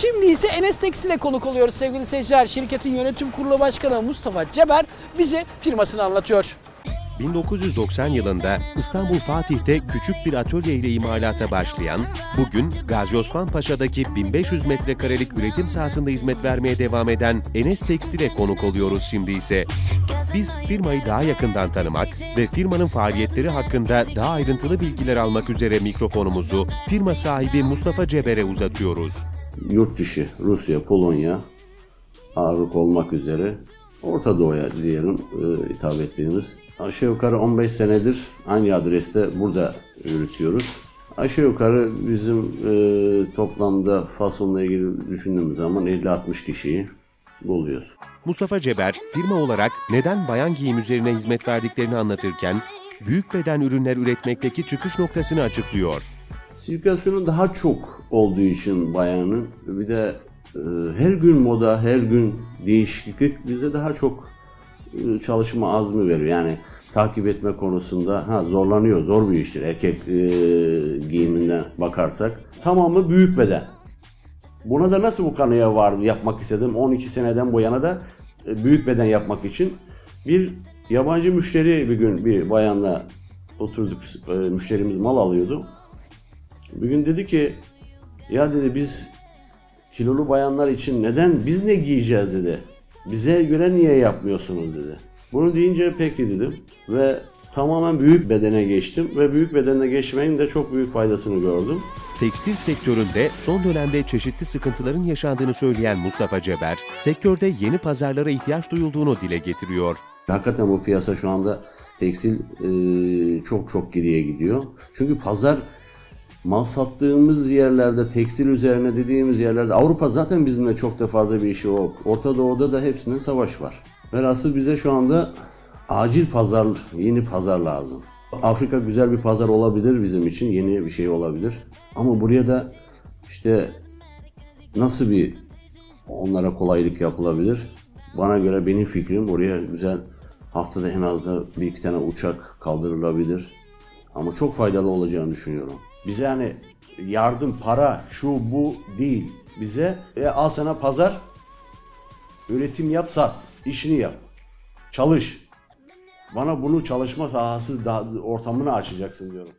Şimdi ise Enes Tekstil'e konuk oluyoruz sevgili seyirciler. Şirketin yönetim kurulu başkanı Mustafa Ceber bize firmasını anlatıyor. 1990 yılında İstanbul Fatih'te küçük bir atölye ile imalata başlayan, bugün Gazi Osman Paşa'daki 1500 metrekarelik üretim sahasında hizmet vermeye devam eden Enes Tekstil'e konuk oluyoruz şimdi ise. Biz firmayı daha yakından tanımak ve firmanın faaliyetleri hakkında daha ayrıntılı bilgiler almak üzere mikrofonumuzu firma sahibi Mustafa Ceber'e uzatıyoruz. Yurt dışı Rusya, Polonya ağırlık olmak üzere Orta Doğu'ya diyelim e, hitap ettiğimiz. Aşağı yukarı 15 senedir aynı adreste burada üretiyoruz. Aşağı yukarı bizim e, toplamda fasonla ilgili düşündüğümüz zaman 50-60 kişiyi buluyoruz. Mustafa Ceber, firma olarak neden bayan giyim üzerine hizmet verdiklerini anlatırken, büyük beden ürünler üretmekteki çıkış noktasını açıklıyor. Sirkülasyonun daha çok olduğu için bayanın bir de e, her gün moda, her gün değişiklik bize daha çok e, çalışma azmi veriyor. Yani takip etme konusunda ha zorlanıyor, zor bir iştir erkek e, giyiminden bakarsak. Tamamı büyük beden. Buna da nasıl bu kanıya vardım yapmak istedim. 12 seneden bu yana da e, büyük beden yapmak için bir yabancı müşteri bir gün bir bayanla oturduk. e, Müşterimiz mal alıyordu. Bir gün dedi ki ya dedi biz kilolu bayanlar için neden biz ne giyeceğiz dedi. Bize göre niye yapmıyorsunuz dedi. Bunu deyince peki dedim ve tamamen büyük bedene geçtim ve büyük bedene geçmenin de çok büyük faydasını gördüm. Tekstil sektöründe son dönemde çeşitli sıkıntıların yaşandığını söyleyen Mustafa Ceber, sektörde yeni pazarlara ihtiyaç duyulduğunu dile getiriyor. Hakikaten bu piyasa şu anda tekstil e, çok çok geriye gidiyor. Çünkü pazar mal sattığımız yerlerde, tekstil üzerine dediğimiz yerlerde Avrupa zaten bizimle çok da fazla bir işi yok. Orta Doğu'da da hepsinde savaş var. Velhasıl bize şu anda acil pazar, yeni pazar lazım. Afrika güzel bir pazar olabilir bizim için, yeni bir şey olabilir. Ama buraya da işte nasıl bir onlara kolaylık yapılabilir? Bana göre benim fikrim oraya güzel haftada en az da bir iki tane uçak kaldırılabilir. Ama çok faydalı olacağını düşünüyorum. Bize hani yardım, para, şu bu değil. Bize e, al sana pazar, üretim yap, sat, işini yap, çalış. Bana bunu çalışma sahası ortamını açacaksın diyorum.